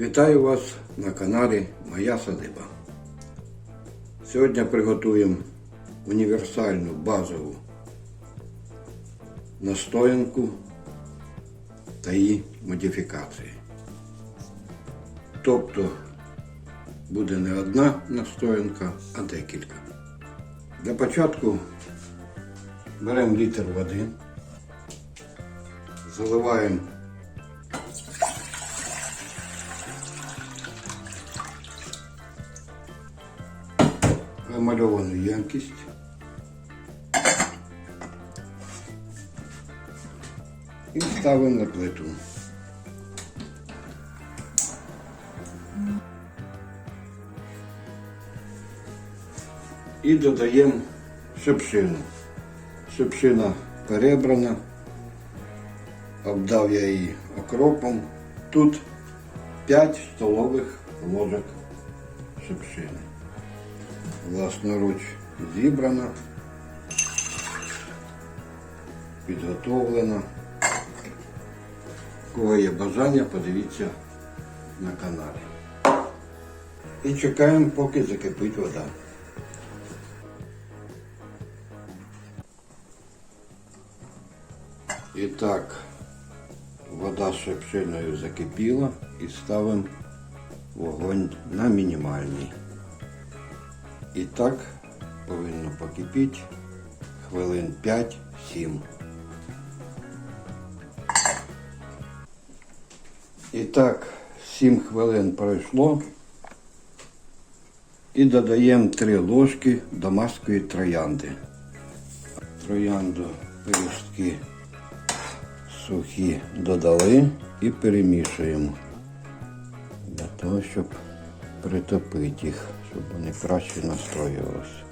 Вітаю вас на каналі Моя Садиба. Сьогодні приготуємо універсальну базову настоянку та її модифікації. Тобто буде не одна настоянка, а декілька. Для початку беремо літр води, заливаємо вимальовану ємкість. І ставимо на плиту. І додаємо шипшину. Шипшина перебрана, обдав я її окропом. Тут 5 столових ложок шипшини власноруч зібрана, підготовлена. У Кого є бажання, подивіться на каналі. І чекаємо, поки закипить вода. І так, вода з шипшиною закипіла і ставимо вогонь на мінімальний. І так повинно покипіти хвилин 5-7. І так, 7 хвилин пройшло. І додаємо 3 ложки дамаської троянди. Троянду пиріжки сухі додали і перемішуємо для того, щоб притопити їх, щоб вони краще настроювалися.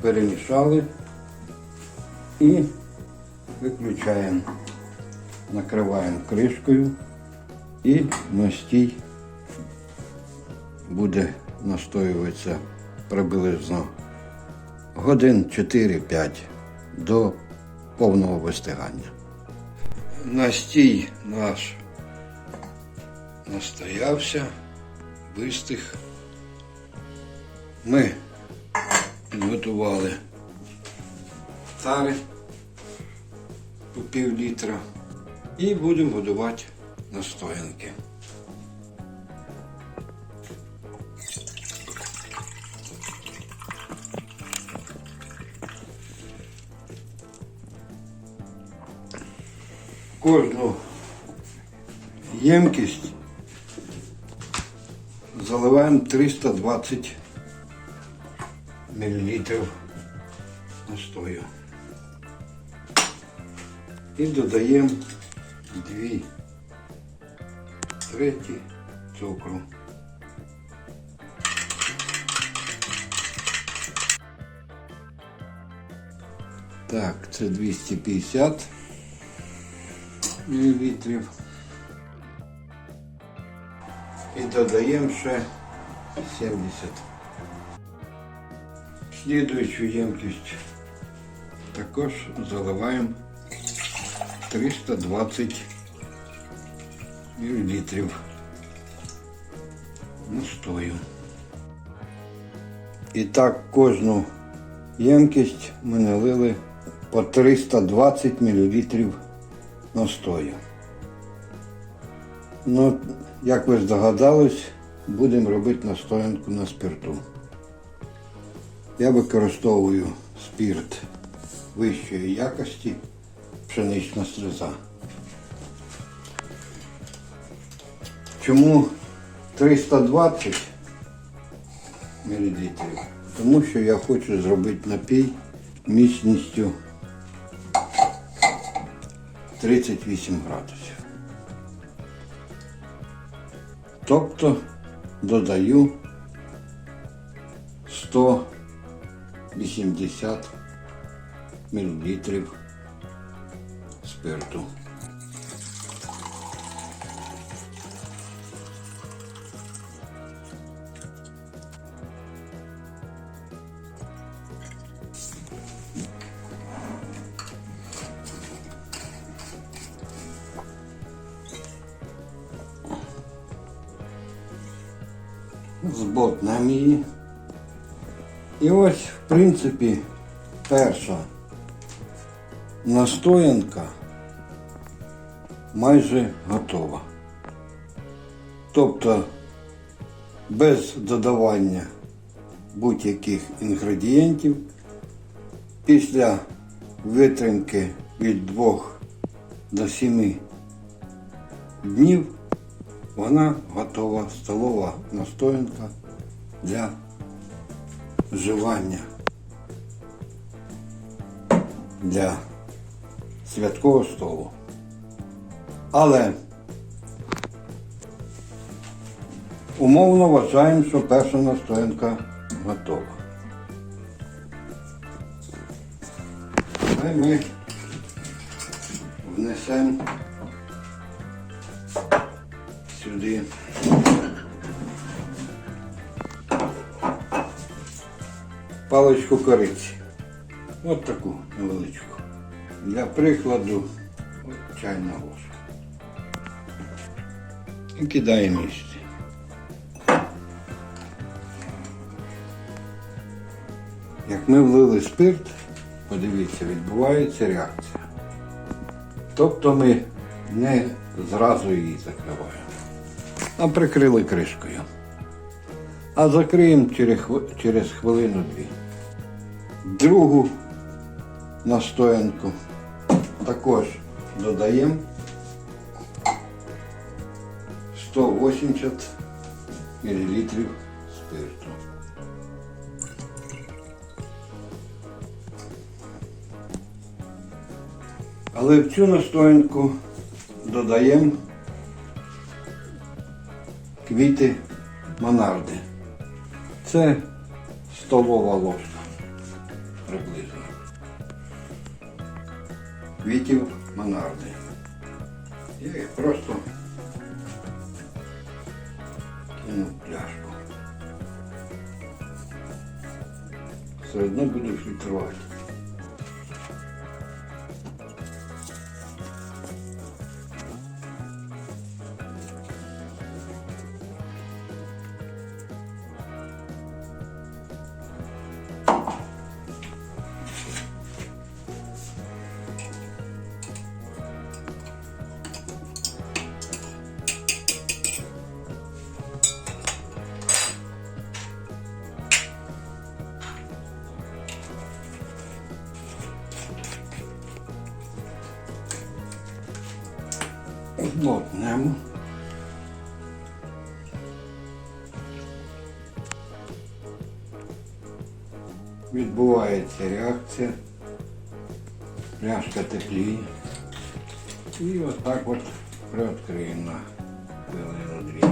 Перемішали і виключаємо. Накриваємо кришкою і настій буде настоюватися приблизно годин 4-5 до повного вистигання. Настій наш настоявся вистих. Ми підготували тари по пів літра і будемо годувати настоянки. Кожну ємкість заливаємо 320 мл настою. І додаємо 2 треті цукру. Так, це 250 мл. І додаємо ще 70. Слідуючу ємкість також заливаємо 320 мл настою. І так кожну ємкість ми налили по 320 мл настою. Ну, як ви здогадались, будемо робити настоянку на спирту. Я використовую спирт вищої якості пшенична сльоза. Чому 320 мл? Тому що я хочу зробити напій міцністю 38 градусів. Тобто додаю 180 мл спирту. Зботнемо її. І ось, в принципі, перша настоянка майже готова. Тобто без додавання будь-яких інгредієнтів після витримки від 2 до 7 днів вона готова столова настоянка для вживання для святкового столу. Але умовно вважаємо, що перша настоянка готова. Хай ми внесемо сюди паличку кориці. От таку невеличку. Для прикладу чайна ложка. І кидаємо їсти. Як ми влили спирт, подивіться, відбувається реакція. Тобто ми не зразу її закриваємо, а прикрили кришкою. А закриємо через хвилину-дві. Другу настоянку також додаємо 180 мл спирту. Але в цю настоянку додаємо квіти монарди. Це столова ложка Квітів монарди. Я їх просто кину в пляшку. Все одно буду фільтрувати. Змотнемо. Відбувається реакція. Пляшка тепліє. І отак от приоткриємо на хвилину дві.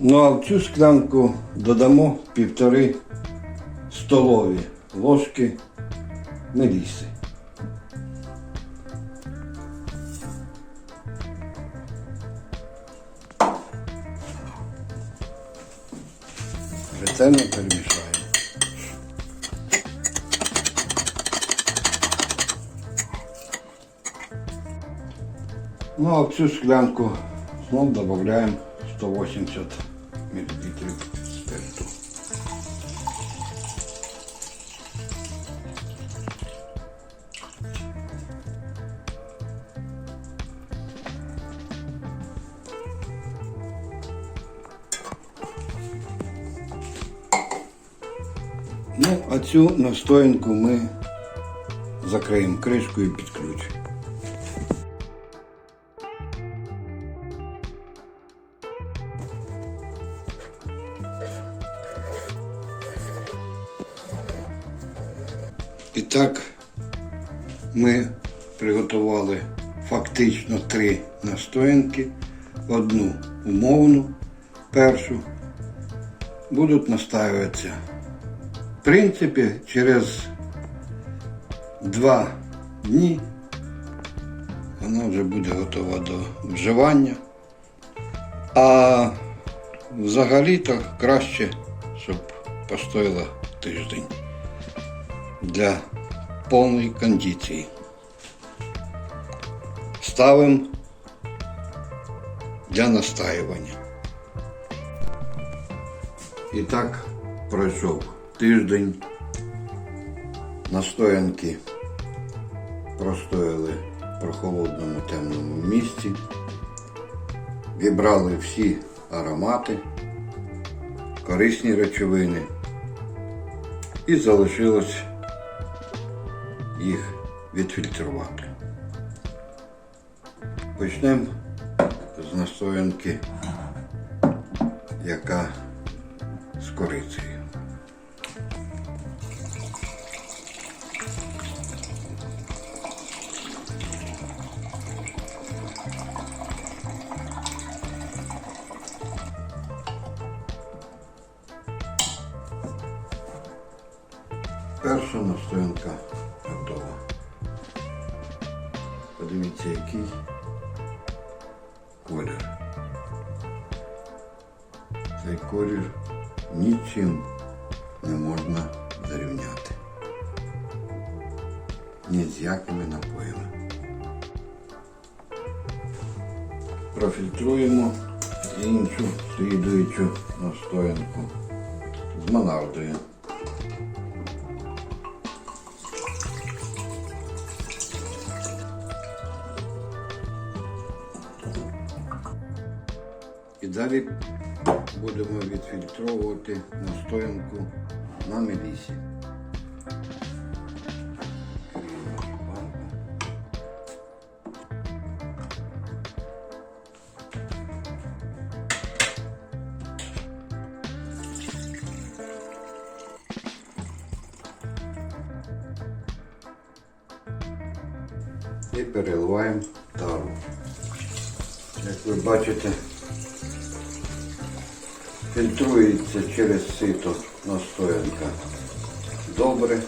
Ну а в цю склянку додамо півтори столові ложки меліси. Ретельно перемішаємо. Ну а в цю склянку знов додаємо 180 а цю настоянку ми закриємо кришкою під ключ. І так ми приготували фактично три настоянки, одну умовну, першу будуть настаюватися. Принципі, через два дні вона вже буде готова до вживання. А взагалі-то краще, щоб постояла тиждень для повної кондиції. Ставимо для настаювання. І так пройшов тиждень. Настоянки простояли в прохолодному темному місці, вібрали всі аромати, корисні речовини і залишилось їх відфільтрувати. Почнемо з настоянки, яка з корицею. Перша настоянка готова. Подивіться, який колір. Цей колір нічим не можна зрівняти. Ні з якими напоями. Профільтруємо іншу слідуючу настоянку з монардою. Далі будемо відфільтровувати настоянку на мелісі. І переливаємо тару. Як ви бачите, фільтрується через сито настоянка добре.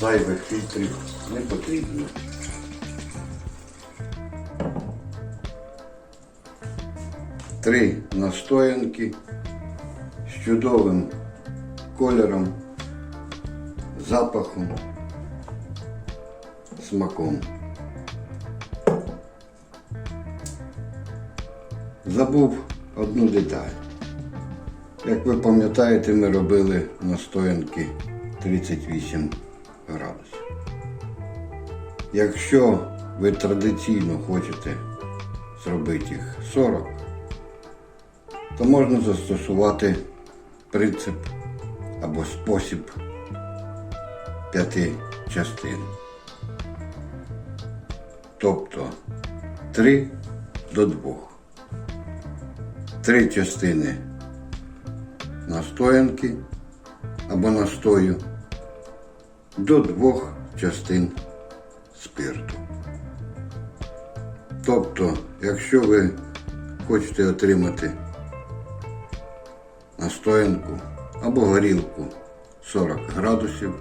Зайвих фільтрів не потрібно. Три настоянки з чудовим кольором, запахом, смаком. Забув одну деталь. Як ви пам'ятаєте, ми робили настоянки 38 градусів. Якщо ви традиційно хочете зробити їх 40, то можна застосувати принцип або спосіб п'яти частин. Тобто 3 до 2 три частини настоянки або настою до двох частин спирту. Тобто, якщо ви хочете отримати настоянку або горілку 40 градусів,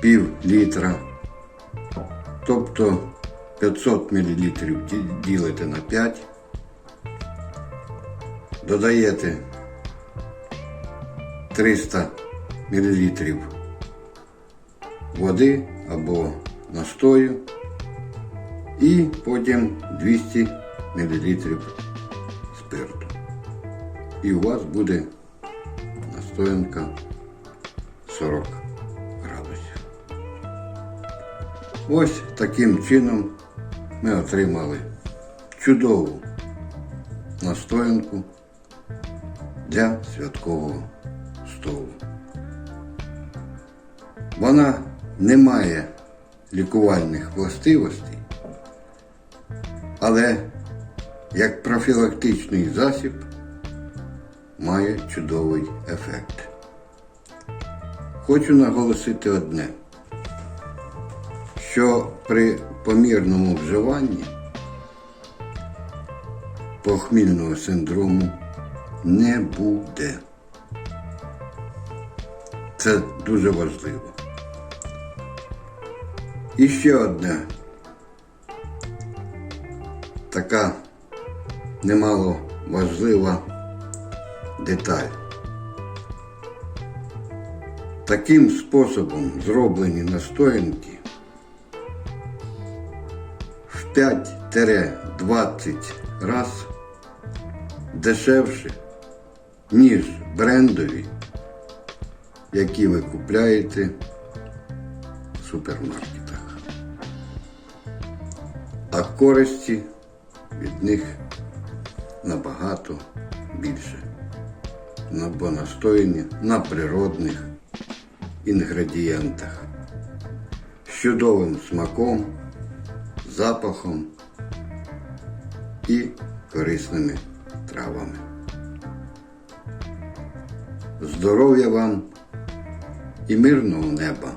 пів літра, тобто 500 мл ділите на 5, додаєте 300 мл води або настою і потім 200 мл спирту. І у вас буде настоянка 40 градусів. Ось таким чином ми отримали чудову настоянку для святкового столу. Вона не має лікувальних властивостей, але як профілактичний засіб має чудовий ефект. Хочу наголосити одне, що при помірному вживанні похмільного синдрому не буде. Це дуже важливо. І ще одне така немало важлива деталь. Таким способом зроблені настоянки в 5-20 раз дешевше, ніж брендові, які ви купляєте в супермаркетах. А користі від них набагато більше. Бо настояні на природних інгредієнтах з чудовим смаком, запахом і корисними травами. Здоров'я вам і мирного неба!